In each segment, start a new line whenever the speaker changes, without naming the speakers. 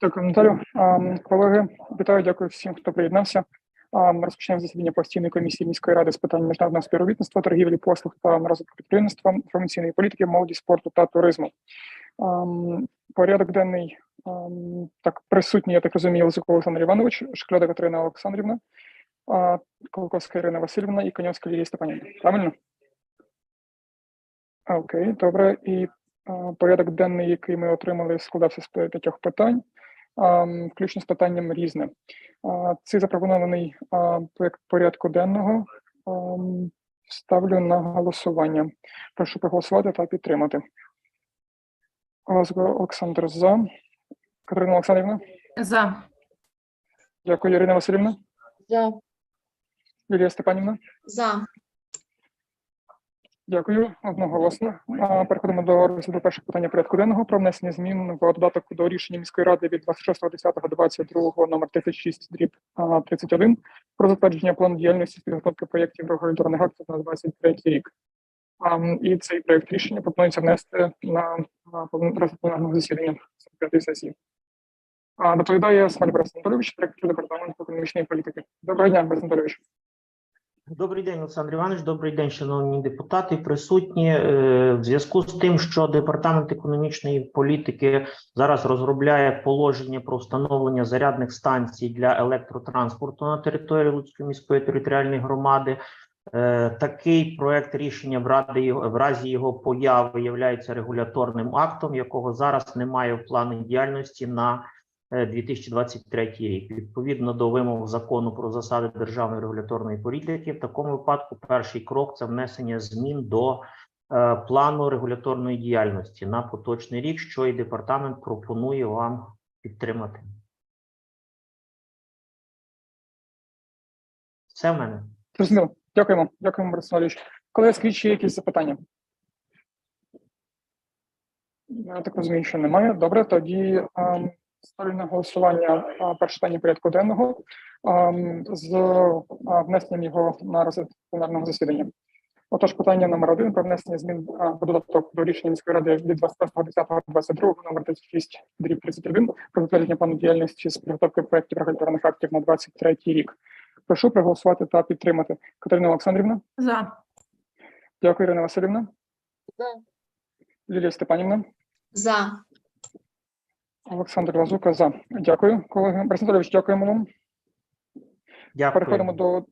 Дякую, Наталю. Колеги, вітаю, дякую всім, хто приєднався. Розпочнемо засідання постійної комісії міської ради з питань міжнародного співробітництва, торгівлі, послуг та розвитку підприємництва, інформаційної політики, молоді, спорту та туризму. Порядок денний так присутній, я так розумію, Лисюк Олександр Іванович, Шкляда Катерина Олександрівна, Колковська Ірина Васильівна і Коньовська Лілія Степанівна. Правильно? Окей, добре. І порядок денний, який ми отримали, складався з п'ятьох питань, включно з питанням різне. Цей запропонований а, проект порядку денного ставлю на голосування. Прошу проголосувати та підтримати. Лазко Олександр за. Катерина Олександрівна.
За.
Дякую, Ірина Васильівна.
За.
Лілія Степанівна.
За.
Дякую, одноголосно. Переходимо до розгляду першого питання порядку денного про внесення змін в додаток до рішення міської ради від 26.10.22 номер 36 дріб а, 31 про затвердження плану діяльності з підготовки проєктів регуляторних актів на 23 рік. І цей проєкт рішення пропонується внести на на пленарного засідання 45 сесії. Доповідає Смаль Борис Анатолійович, директор департаменту економічної політики. Доброго дня, Борис Анатолійович.
Добрий день, Олександр Іванович. Добрий день, шановні депутати, присутні. Е, В зв'язку з тим, що департамент економічної політики зараз розробляє положення про встановлення зарядних станцій для електротранспорту на території Луцької міської територіальної громади. е, Такий проект рішення в раді в разі його появи являється регуляторним актом, якого зараз немає в плані діяльності на 2023 рік. Відповідно до вимог закону про засади державної регуляторної політики, в такому випадку перший крок це внесення змін до е, плану регуляторної діяльності на поточний рік, що і департамент пропонує вам підтримати. Все в мене.
Зрозуміло. Дякуємо. Дякуємо, Борис Анатолійович. Колеги, скажіть, чи є якісь запитання? Я так розумію, що немає. Добре, тоді ем, ставлю на голосування перше питання порядку денного з внесенням його на розгляд пленарного засідання. Отож, питання номер один про внесення змін до додаток до рішення міської ради від 21.10.22 номер 36 дріб 31 про затвердження плану діяльності з підготовки проєктів регуляторних актів на 23 рік. Прошу проголосувати та підтримати. Катерина Олександрівна.
За.
Дякую, Ірина Васильівна.
За.
Лілія Степанівна.
За.
Олександр Лазука за. Дякую, колеги. Анатолійович, дякуємо вам.
Дякую.
Переходимо до,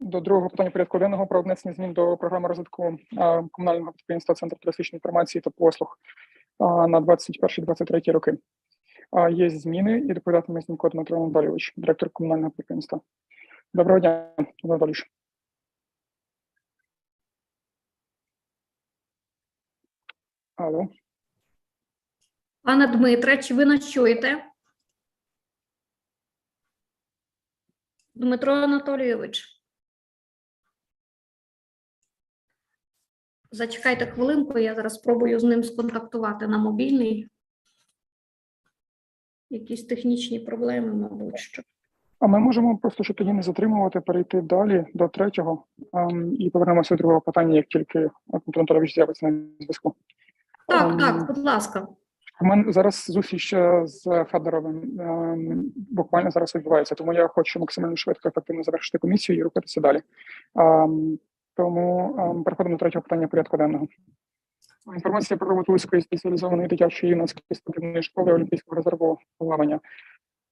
до другого питання порядку денного про внесення змін до програми розвитку а, комунального підприємства Центр туристичної інформації та послуг а, на 21-23 роки. А, є зміни і доповідатиме Знімко Дмитро Анатолійович, директор комунального підприємства. Доброго дня, Дмитро Анатолійович. Алло.
Пане Дмитре, чи ви нас чуєте? Дмитро Анатолійович. Зачекайте хвилинку, я зараз спробую з ним сконтактувати на мобільний. Якісь технічні проблеми, мабуть, що.
А ми можемо просто, щоб тоді не затримувати, перейти далі до третього ем, і повернемося до другого питання, як тільки Дмитро Анатолійович з'явиться на зв'язку.
Так,
Ем,
так, будь ласка.
У мене зараз зустріч е, з Федоровим ем, буквально зараз відбувається, тому я хочу максимально швидко ефективно завершити комісію і рухатися далі. Ем, тому ем, переходимо до третього питання порядку денного. Інформація про роботу Луцької спеціалізованої дитячої юнацької спортивної школи Олімпійського резерву плавання.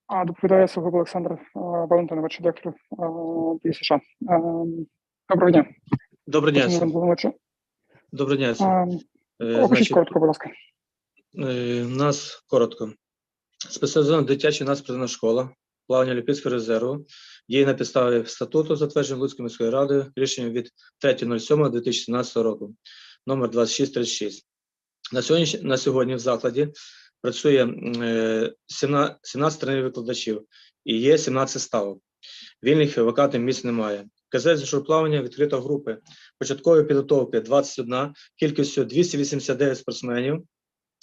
А доповідає Согуб Олександр е, Валентинович, директор е, США. Ем, Доброго дня.
Доброго дня. Доброго дня. Е,
Опишіть коротко, будь ласка.
Е, у нас коротко. Спеціалізована дитяча нацпрозна школа плавання Олімпійського резерву діє на підставі статуту, затвердженого Луцькою міською радою рішенням від 3.07.2017 року, номер 2636. На сьогодні, в закладі працює е, 17, 17 тренерів викладачів і є 17 ставок. Вільних вакантних місць немає. КЗ з плавання відкрито групи початкової підготовки 21, кількістю 289 спортсменів,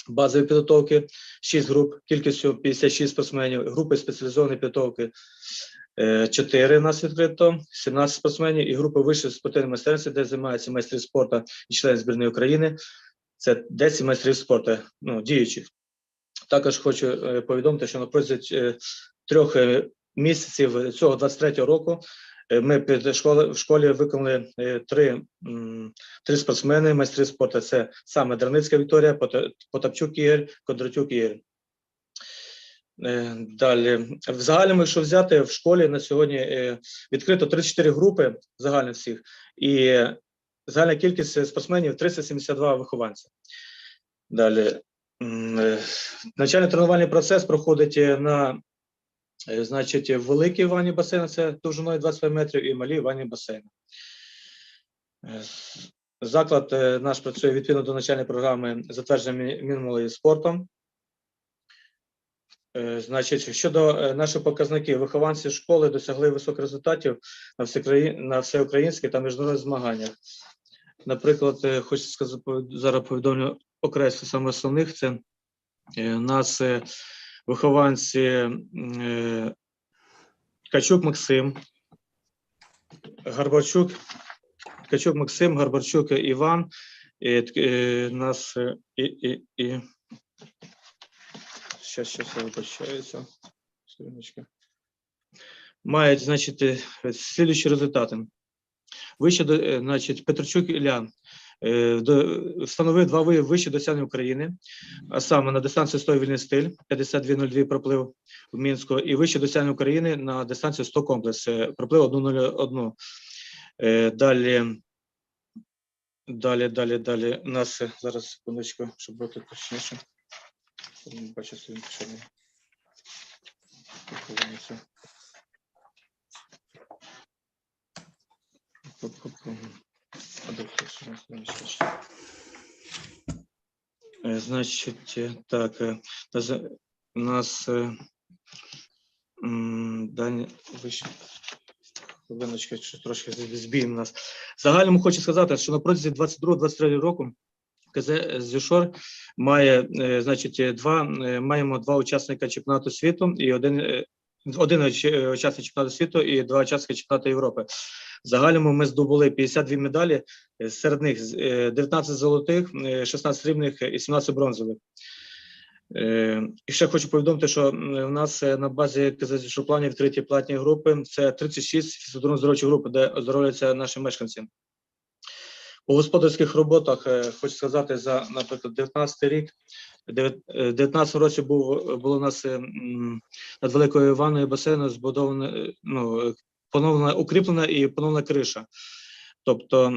базової підготовки 6 груп, кількістю 56 спортсменів, групи спеціалізованої підготовки 4 нас відкрито, 17 спортсменів, і групи вищої спортивної майстерності, де займаються майстри спорту і члени збірної України. Це 10 майстрів спорту, ну, діючих. Також хочу е, повідомити, що на протязі е, трьох е, місяців цього 23-го року е, ми під школи в школі виконали е, три, три спортсмени, майстри спорту. Це саме Драницька Вікторія, Потапчук Ігор, Кондратюк Ігор. Е, Далі, в загальному, якщо взяти в школі на сьогодні е, відкрито 34 групи загально всіх, і загальна кількість спортсменів 372 вихованця. Далі, м, е, навчально-тренувальний процес проходить е, на е, значить, великій ванні басейну, це довжиною 25 метрів, і малій ванні басейну. Е, Заклад е, наш працює відповідно до навчальної програми затвердження мінімалої спортом. Е, Значить, щодо е, наших показників, вихованці школи досягли високих результатів на, на всеукраїнських та міжнародних змаганнях. Наприклад, е, хочу сказати, зараз повідомлю окреслю саме основних. Це е, у нас е, вихованці е, Ткачук Максим, Гарбарчук, Ткачук Максим, Гарбарчук Іван. І, тк- е, нас е, і, і, і Щас, щас вибачаюся. Мають, значить, слідуючі результати. Вище, значить, Петрочук Ілля встановив два вищі досягнення України, а саме на дистанцію 100 вільний стиль, 52.02 проплив в Мінську, і вище досягнення України на дистанцію 100 комплекс, е, проплив 1.01. Е, Далі, далі, далі, далі. У нас е, зараз секундочку, щоб бути точніше. Бачу своїм пішов. Е, Значить, е, так, е, у нас е, дані. Хвилиночка, що трошки збій нас. Загальному хочу сказати, що на протязі 22-23 року КЗ Зюшор має, е, значить, е, два е, маємо два учасника чемпіонату світу і один, е, один е, учасник чемпіонату світу і два учасника чемпіонату Європи. В загальному ми здобули 52 медалі, е, серед них е, 19 золотих, е, 16 срібних і 17 бронзових. Е, І ще хочу повідомити, що у нас е, на базі КЗ плані відкриті платні групи. Це 36 фізкультурно здоровчі групи, де оздоровлюються наші мешканці. У господарських роботах е, хочу сказати за, наприклад, 19 рік. Дев'ят- е, 19 році було у нас е, над великою ванною басейну збудована е, ну, е, поновлена укріплена і поновлена криша. Тобто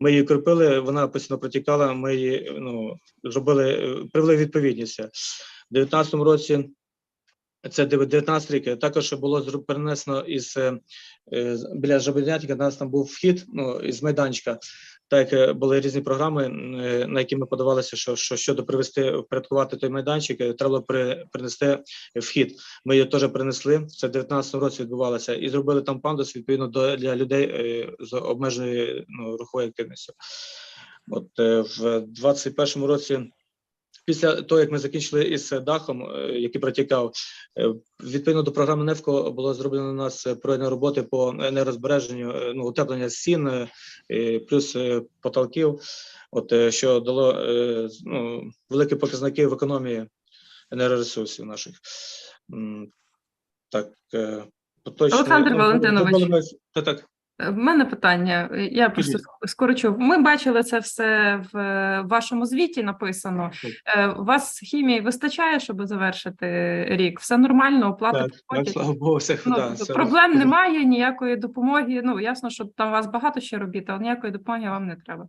ми її укріпили, вона постійно протікала. Ми її ну, зробили, е, привели відповідність. У 19 році. Це 19 рік. е, Також було перенесено із е, біля Жабодянтика. У нас там був вхід ну, із майданчика. Так е, були різні програми, е, на які ми подавалися, що, що щодо привести впорядкувати той майданчик, е, треба при, принести вхід. Ми її теж принесли. Це в 19 році відбувалося, і зробили там пандус відповідно до для людей з обмеженою ну, руховою активністю. От в 21 році. Після того, як ми закінчили із дахом, е, який протікав, е, відповідно до програми НЕФКО було зроблено у нас е, роботи по енергозбереженню, е, ну, утеплення стін, е, е, плюс е, потолків, от, е, що дало е, ну, великі показники в економії енергоресурсів наших. Так, е, поточно...
Олександр Валентинович.
Володимир- Та так.
Е, В мене питання. е, Я просто скорочу. Ми бачили це все в е, вашому звіті написано. У вас хімії вистачає, щоб завершити рік? Все нормально, оплата
Так, слава Богу, все,
Ну,
да, все
проблем немає, ніякої допомоги. Ну ясно, що там у вас багато ще робіт, але ніякої допомоги вам не треба.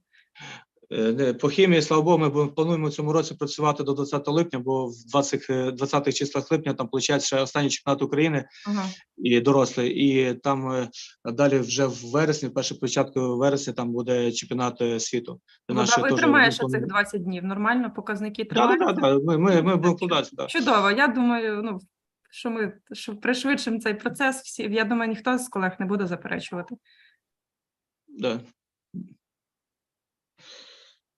Е, По хімії, слава Богу, ми плануємо в цьому році працювати до 20 липня, бо в 20, е, 20 числах липня там виходить ще останній чемпіонат України
Ага.
і дорослий. І там е, далі вже в вересні, перше початку вересня, там буде чемпіонат світу.
Вода
наші
витримає ще
виконують.
цих 20 днів. Нормально, показники
Да, да,
тримаються?
да, да. Ми, ми, ми будемо вкладатися. Да.
Чудово. Я думаю, ну що ми що пришвидшимо цей процес. Всі я думаю, ніхто з колег не буде заперечувати.
Да.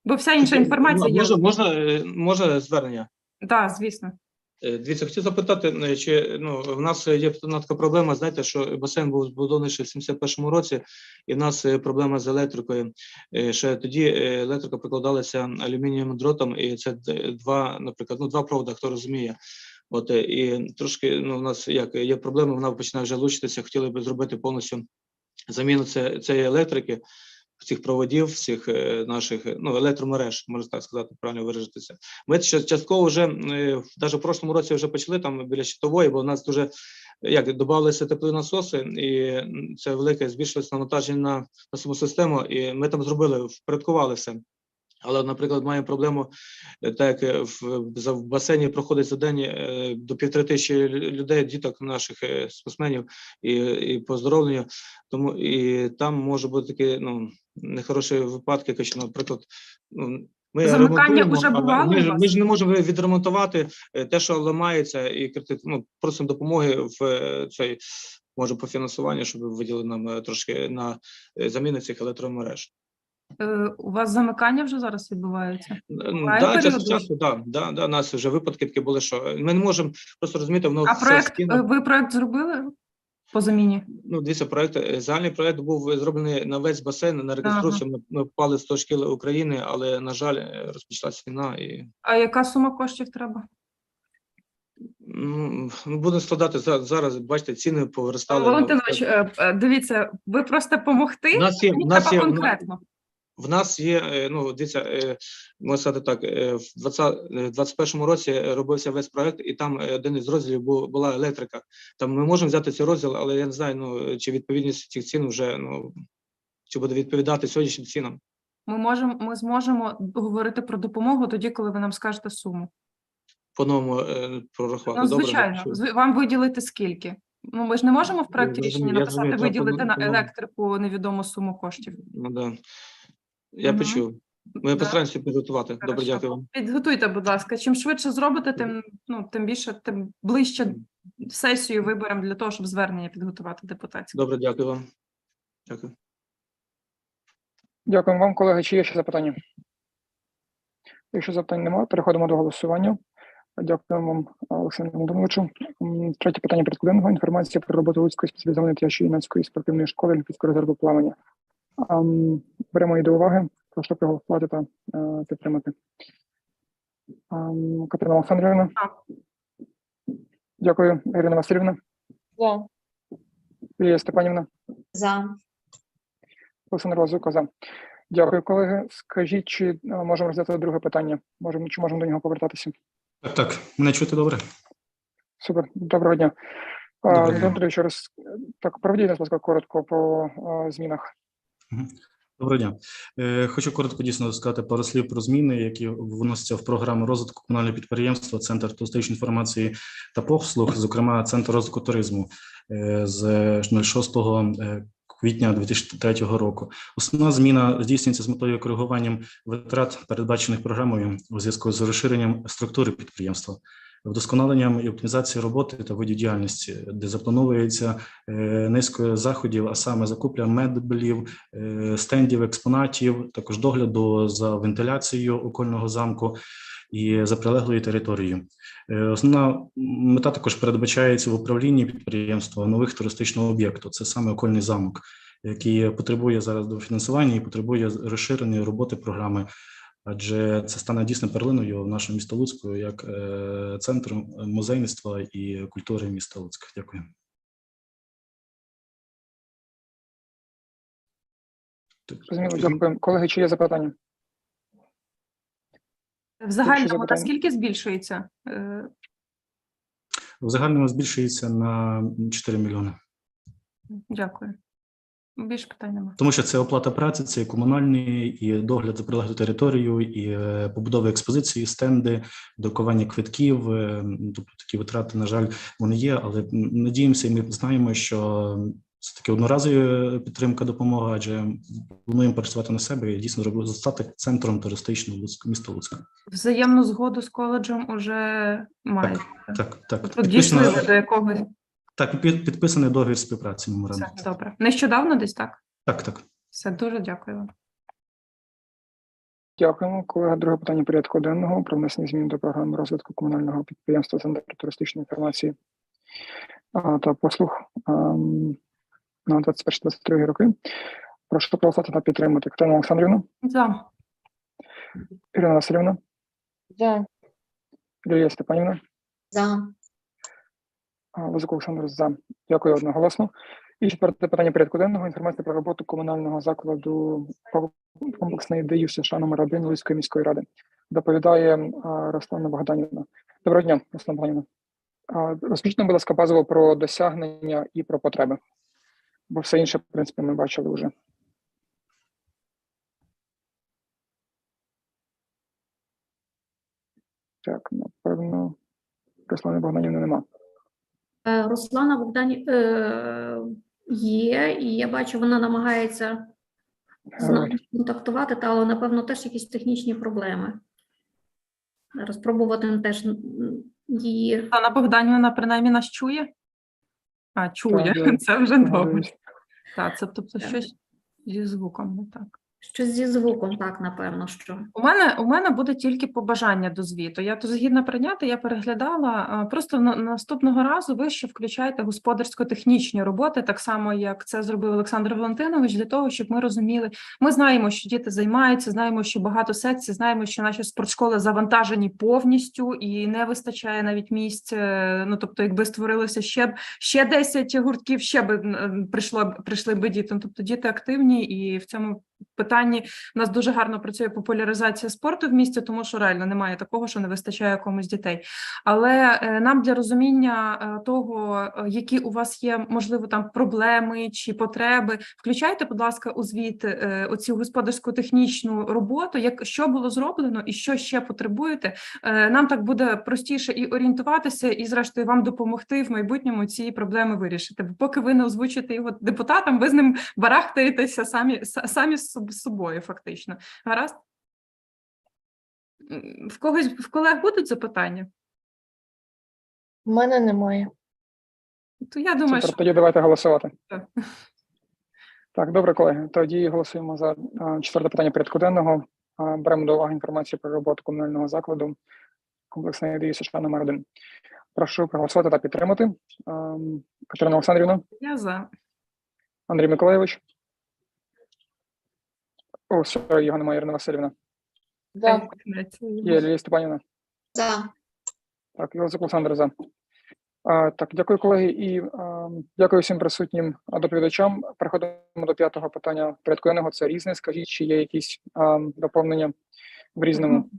Бо вся інша інформація є.
Можна, можна, е, можна звернення?
Так, звісно.
Е, Дивіться, хотів запитати, е, чи ну в нас є така проблема. Знаєте, що басейн був збудований ще в 71-му році, і в нас проблема з електрикою. Ще тоді електрика прикладалася алюмінієвим дротом, і це два, наприклад, ну два провода, хто розуміє. От і трошки ну, у нас як є проблема, вона починає вже лучитися. Хотіли би зробити повністю заміну цієї електрики, цих проводів, всіх е, наших е, ну, електромереж, можна так сказати, правильно виражитися. Ми частково вже навіть в прошлому році вже почали там біля щитової, бо у нас дуже як додавалися теплові насоси, і це велике збільшилось навантаження на, на саму систему. І ми там зробили, впорядкували все. Але, наприклад, маємо проблему, е, так як е, в, в басейні проходить за день е, до півтори тисячі людей, діток наших е, спортсменів і, і по оздоровленню. Тому і там може бути такі ну нехороші випадки, як що, наприклад, ну. Ми
Замикання
але
бувало
ми, ми ж не можемо відремонтувати е, те, що ламається, і крити- ну, просимо допомоги в е, цей може по фінансуванню, щоб виділили нам е, трошки на заміну цих електромереж.
У вас замикання вже зараз відбувається?
Да, час часу, да, да, да, у нас вже випадки такі були, що ми не можемо просто розуміти, воно
А проект
стіна-
ви проект зробили по заміні?
Ну, дивіться, проект е, загальний проект був зроблений на весь басейн на реконструкцію. Ми, ми впали з 100 шкіл України, але на жаль, розпочалась розпочалася війна і
А яка сума коштів треба?
ну, будемо складати за- зараз. Бачите, ціни повертали.
Валентинович, е, е, дивіться, ви просто
У
помогти?
нас є, у нас є,
конкретно.
В нас є, е, ну, дивіться, е, можна сказати так, е, в 20, е, 21-му році робився весь проект, і там один із розділів був, була електрика. Там ми можемо взяти цей розділ, але я не знаю, ну, чи відповідність цих цін вже, ну, чи буде відповідати сьогоднішнім цінам.
Ми можемо, ми зможемо говорити про допомогу тоді, коли ви нам скажете суму.
По-новому е, прорахувати.
Ну, звичайно. Зв- вам виділити скільки? Ну, ми ж не можемо в проекті
Я
рішення написати
розумію,
виділити на електрику невідому суму коштів.
Ну, да. Я
Мгм.
почув. Ми
Да.
постараємося підготувати. Добре,
Хорошо.
дякую вам.
Підготуйте, будь ласка. Чим швидше зробите, тим ну тим більше, тим ближче сесію виберемо для того, щоб звернення підготувати депутатське.
Добре, дякую вам. Дякую.
Дякую вам, колеги. Чи є ще запитання? Якщо запитань немає, переходимо до голосування. Дякую вам, Олександру Володимировичу. М, Третє питання порядку Інформація про роботу Луцької спеціалізованої дитячої юнацької спортивної школи Олімпійського резерву плавання. Беремо її до уваги. Прошу проголосувати та е, підтримати. Катерина Олександрівна. Дякую, Ірина Васильівна.
За.
Лілія Степанівна.
За.
Олександр Лазука за. Дякую, колеги. Скажіть, чи е, можемо розглядати друге питання? Можемо, чи можемо до нього повертатися?
Так, так, мене чути добре.
Супер, доброго дня.
Доброго
Доброго
дня.
Ще раз так проведіть, будь ласка, коротко по е, змінах.
Доброго дня. Е, Хочу коротко дійсно сказати пару слів про зміни, які вносяться в програму розвитку комунального підприємства, Центр туристичної інформації та послуг, зокрема Центр розвитку туризму е, з 06 е, квітня 2003 року. Основна зміна здійснюється з метою коригуванням витрат, передбачених програмою у зв'язку з розширенням структури підприємства. Вдосконаленням і оптимізації роботи та видів діяльності, де заплановується е, низкою заходів, а саме закупля меблів, е, стендів, експонатів, також догляду за вентиляцією окольного замку і за прилеглою територією. Е, Основна мета також передбачається в управлінні підприємства нових туристичного об'єкту. Це саме окольний замок, який потребує зараз до фінансування і потребує розширеної роботи програми. Адже це стане дійсно перлиною в нашому місто Луцьку як е, центром музейництва і культури міста Луцька. Дякую.
Дякую. Колеги, чи є запитання?
В загальному
запитання.
наскільки збільшується? Е,
В загальному збільшується на 4 мільйони.
Дякую. Більше питань немає.
Тому що це оплата праці, це і комунальний, і догляд за прилеглою територією, і е, побудова експозиції, стенди, друкування квитків. е, Тобто такі витрати, на жаль, вони є, але надіємося, і ми знаємо, що це таки одноразова підтримка, допомога, адже плануємо працювати на себе і дійсно зробити стати центром туристичного міста Луцька.
Взаємну згоду з коледжем уже маєте.
Так, так.
Тобто дійшли до якогось.
Так, підписаний договір співпраці меморандум.
Все, добре. Нещодавно десь так?
Так, так.
Все, дуже дякую вам.
Дякуємо. Колега, друге питання порядку денного про внесення змін до програми розвитку комунального підприємства Центр туристичної інформації та послуг на 21-23 роки. Прошу проголосувати та підтримати. Катерина Олександрівна,
За.
Ірина Васильівна,
За.
Лілія Степанівна,
За.
А, Лозик за. Дякую одноголосно. І четверте питання порядку денного. Інформація про роботу комунального закладу комплексної ДІЮ США номер 1 Луцької міської ради. Доповідає Руслана Богданівна. Доброго дня, Руслана Богданівна. Розкажіть будь ласка, базово про досягнення і про потреби. Бо все інше, в принципі, ми бачили вже. Так, напевно, Руслани Богданівни нема.
Е, Руслана Богдані е, є, і я бачу, вона намагається з нами контактувати, та але напевно теж якісь технічні проблеми. Зараз пробувати теж її.
Пана Богданівна принаймні нас чує? А, чує.
Так,
Це вже добре. Так, це тобто
Так.
щось зі звуком не так.
Щось зі звуком, так, напевно, що.
У мене у мене буде тільки побажання до звіту. Я то згідна прийняти, я переглядала. Просто на, наступного разу ви ще включаєте господарсько-технічні роботи, так само як це зробив Олександр Валентинович, для того, щоб ми розуміли. Ми знаємо, що діти займаються, знаємо, що багато секцій, знаємо, що наші спортшколи завантажені повністю і не вистачає навіть місць. е, Ну тобто, якби створилося ще б ще 10 гуртків, ще би прийшло прийшли би діти. Ну, Тобто діти активні, і в цьому питанні у нас дуже гарно працює популяризація спорту в місті, тому що реально немає такого, що не вистачає комусь дітей. Але е, нам для розуміння е, того, е, які у вас є, можливо, там проблеми чи потреби, включайте, будь ласка, у звіт оцю господарську технічну роботу, як що було зроблено і що ще потребуєте. Нам так буде простіше і орієнтуватися, і зрештою вам допомогти в майбутньому ці проблеми вирішити. Бо поки ви не озвучите його депутатам, ви з ним барахтаєтеся самі самі з собою, фактично. Гаразд? В когось в колег будуть запитання?
В мене немає.
То я думаю,
Супер,
що
тоді давайте голосувати.
Так.
Так, добре, колеги. Тоді голосуємо за четверте питання порядку денного. Беремо до уваги інформацію про роботу комунального закладу комплексної ідеї США номер 1 Прошу проголосувати та підтримати. Катерина Олександрівна,
я за.
Андрій Миколайович. О, sorry, його немає, Ірина Васильівна.
Да.
Є Лілія Степанівна.
За.
Так, Йозеф Олександр за. А, так, дякую, колеги, і а, дякую всім присутнім доповідачам. Переходимо до п'ятого питання порядку денного. Це різне. Скажіть, чи є якісь а, доповнення в різному?